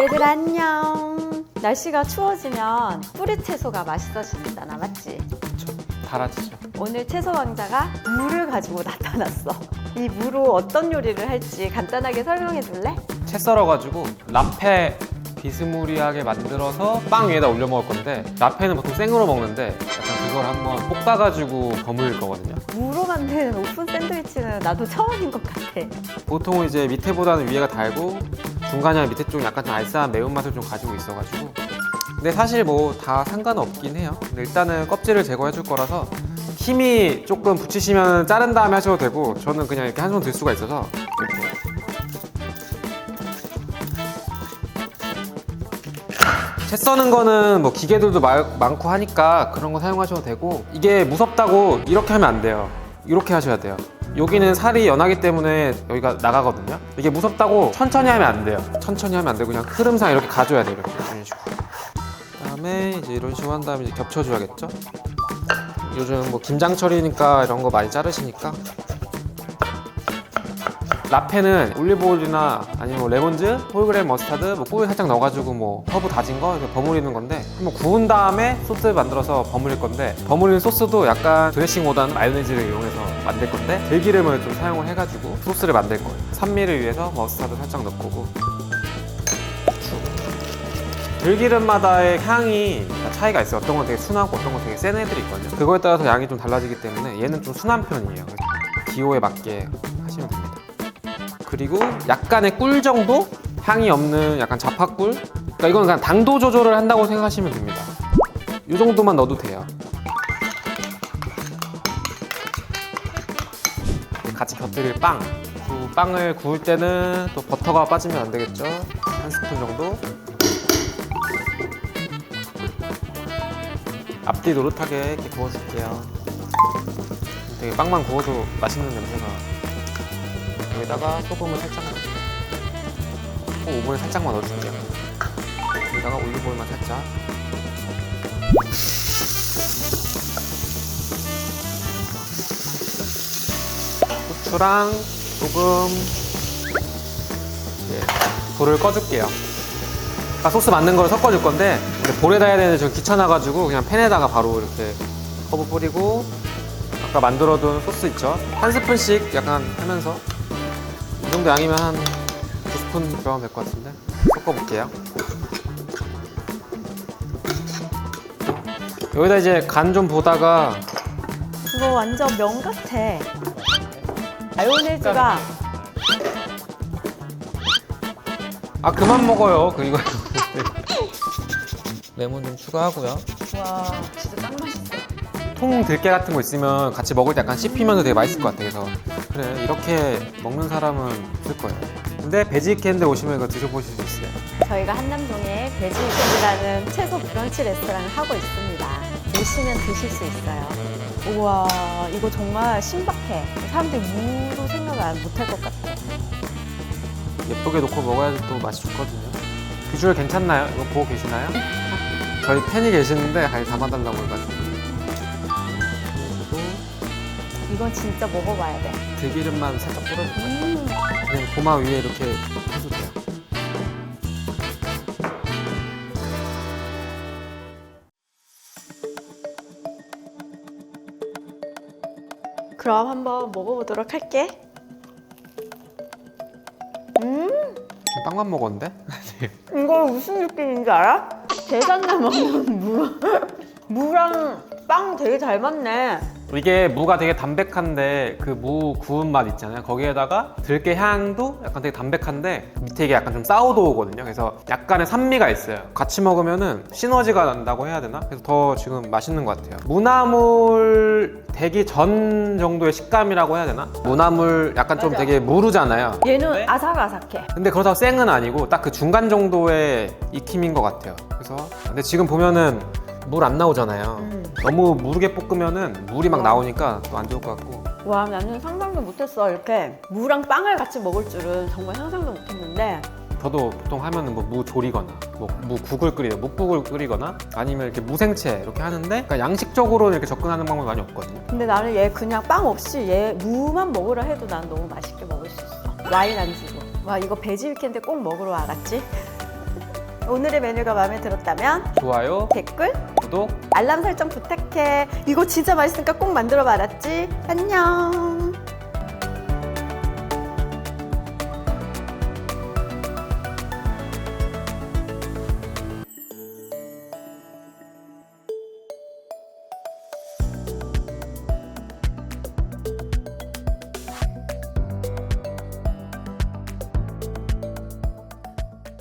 얘들 안녕. 날씨가 추워지면 뿌리 채소가 맛있어진다, 맞지? 그쵸. 달아지죠. 오늘 채소 왕자가 무를 가지고 나타났어. 이 무로 어떤 요리를 할지 간단하게 설명해 줄래? 채 썰어가지고 라페 비스무리하게 만들어서 빵 위에다 올려 먹을 건데 라페는 보통 생으로 먹는데 약간 그걸 한번 볶아가지고 버무릴 거거든요. 무로 만든 오픈 샌드위치는 나도 처음인 것 같아. 보통은 이제 밑에보다는 위에가 달고 중간이나 밑에 쪽 약간 좀 알싸한 매운맛을 좀 가지고 있어가지고. 근데 사실 뭐 다 상관없긴 해요. 근데 일단은 껍질을 제거해 줄 거라서 힘이 조금 붙이시면 자른 다음에 하셔도 되고 저는 그냥 이렇게 한 손 들 수가 있어서. 이렇게 채 써는 거는 뭐 기계들도 마- 많고 하니까 그런 거 사용하셔도 되고 이게 무섭다고 이렇게 하면 안 돼요. 이렇게 하셔야 돼요 여기는 살이 연하기 때문에 여기가 나가거든요. 이게 무섭다고 천천히 하면 안 돼요. 천천히 하면 안 되고 그냥 흐름상 이렇게 가줘야 돼요 이렇게. 이런 식으로 그다음에 이제 이런 식으로 한 다음에 이제 겹쳐줘야겠죠? 요즘 뭐 김장철이니까 이런 거 많이 자르시니까 라페는 올리브오일이나 아니면 뭐 레몬즙, 홀그레인 머스타드, 뭐 꿀 살짝 넣어가지고 뭐 허브 다진 거 이렇게 버무리는 건데 한번 구운 다음에 소스 만들어서 버무릴 건데 버무리는 소스도 약간 드레싱보다는 마요네즈를 이용해서 만들 건데 들기름을 좀 사용을 해가지고 소스를 만들 거예요. 산미를 위해서 머스타드 살짝 넣고 들기름마다의 향이 차이가 있어요. 어떤 건 되게 순하고 어떤 건 되게 센 애들이 있거든요. 그거에 따라서 양이 좀 달라지기 때문에 얘는 좀 순한 편이에요. 기호에 맞게. 그리고 약간의 꿀 정도? 향이 없는 약간 자파꿀? 그러니까 이건 그냥 당도 조절을 한다고 생각하시면 됩니다. 이 정도만 넣어도 돼요. 같이 곁들일 빵. 그 빵을 구울 때는 또 버터가 빠지면 안 되겠죠. 한 스푼 정도. 앞뒤 노릇하게 이렇게 구워줄게요. 되게 빵만 구워도 맛있는 냄새가 여기다가 소금을 살짝만 또 오븐에 살짝만 넣어줄게요. 여기다가 올리브오일만 살짝. 후추랑 소금 예, 불을 꺼줄게요. 아까 소스 만든 걸 섞어줄 건데 볼에다 해야 되는데 저 귀찮아가지고 그냥 팬에다가 바로 이렇게 허브 뿌리고 아까 만들어둔 소스 있죠? 한 스푼씩 약간 하면서. 이 정도 양이면 한두 스푼 들어가면 될 것 같은데 섞어볼게요 여기다 이제 간 좀 보다가 이거 완전 면 같아. 마요네즈가 아 그만 먹어요 그 이거 레몬 좀 추가하고요 와 진짜 딱 맛있어. 통 들깨 같은 거 있으면 같이 먹을 때 약간 씹히면서 되게 맛있을 것 같아 그래서 그래 이렇게 먹는 사람은 있을 거예요 근데 베지 캔데 오시면 이거 드셔보실 수 있어요 저희가 한남동에 베지캔이라는 채소 브런치 레스토랑을 하고 있습니다. 오시면 드실 수 있어요. 우와 이거 정말 신박해. 사람들이 무로 생각을 안- 못할 것 같아. 예쁘게 놓고 먹어야지 또 맛이 좋거든요. 비주얼 괜찮나요? 이거 보고 계시나요? 저희 팬이 계시는데 잘 담아달라고 해가지고. 이건 진짜 먹어봐야 돼. 들기름만 살짝 뿌려줄게요. 음. 그냥 고마 위에 이렇게 해도 돼요. 그럼 한번 먹어보도록 할게. 음, 지금 빵만 먹었는데? 이거 무슨 느낌인지 알아? 대단나 먹는 무. 무랑 빵 되게 잘 맞네. 이게 무가 되게 담백한데 그 무 구운 맛 있잖아요. 거기에다가 들깨 향도 약간 되게 담백한데 밑에 이게 약간 좀 사우도우거든요. 그래서 약간의 산미가 있어요. 같이 먹으면은 시너지가 난다고 해야 되나? 그래서 더 지금 맛있는 것 같아요. 무나물 되기 전 정도의 식감이라고 해야 되나? 무나물 약간 좀 맞아. 되게 무르잖아요. 얘는 아삭아삭해. 근데 그렇다고 생은 아니고 딱 그 중간 정도의 익힘인 것 같아요. 그래서 근데 지금 보면은 물 안 나오잖아요. 음. 너무 무르게 볶으면은 물이 막 나오니까 또 안 좋을 것 같고 와, 나는 상상도 못했어. 이렇게 무랑 빵을 같이 먹을 줄은 정말 상상도 못했는데. 저도 보통 하면은 뭐 무 조리거나 뭐 무 국을 끓이거나 묵국을 끓이거나 아니면 이렇게 무생채 이렇게 하는데 그러니까 양식적으로 이렇게 접근하는 방법이 많이 없거든요. 근데 나는 얘 그냥 빵 없이 얘 무만 먹으라 해도 난 너무 맛있게 먹을 수 있어. 와인 안주로. 와, 이거 베지 위켄드 꼭 먹으러 와갔지? 오늘의 메뉴가 마음에 들었다면 좋아요, 댓글, 구독, 알람 설정 부탁해. 이거 진짜 맛있으니까 꼭 만들어 말았지? 안녕.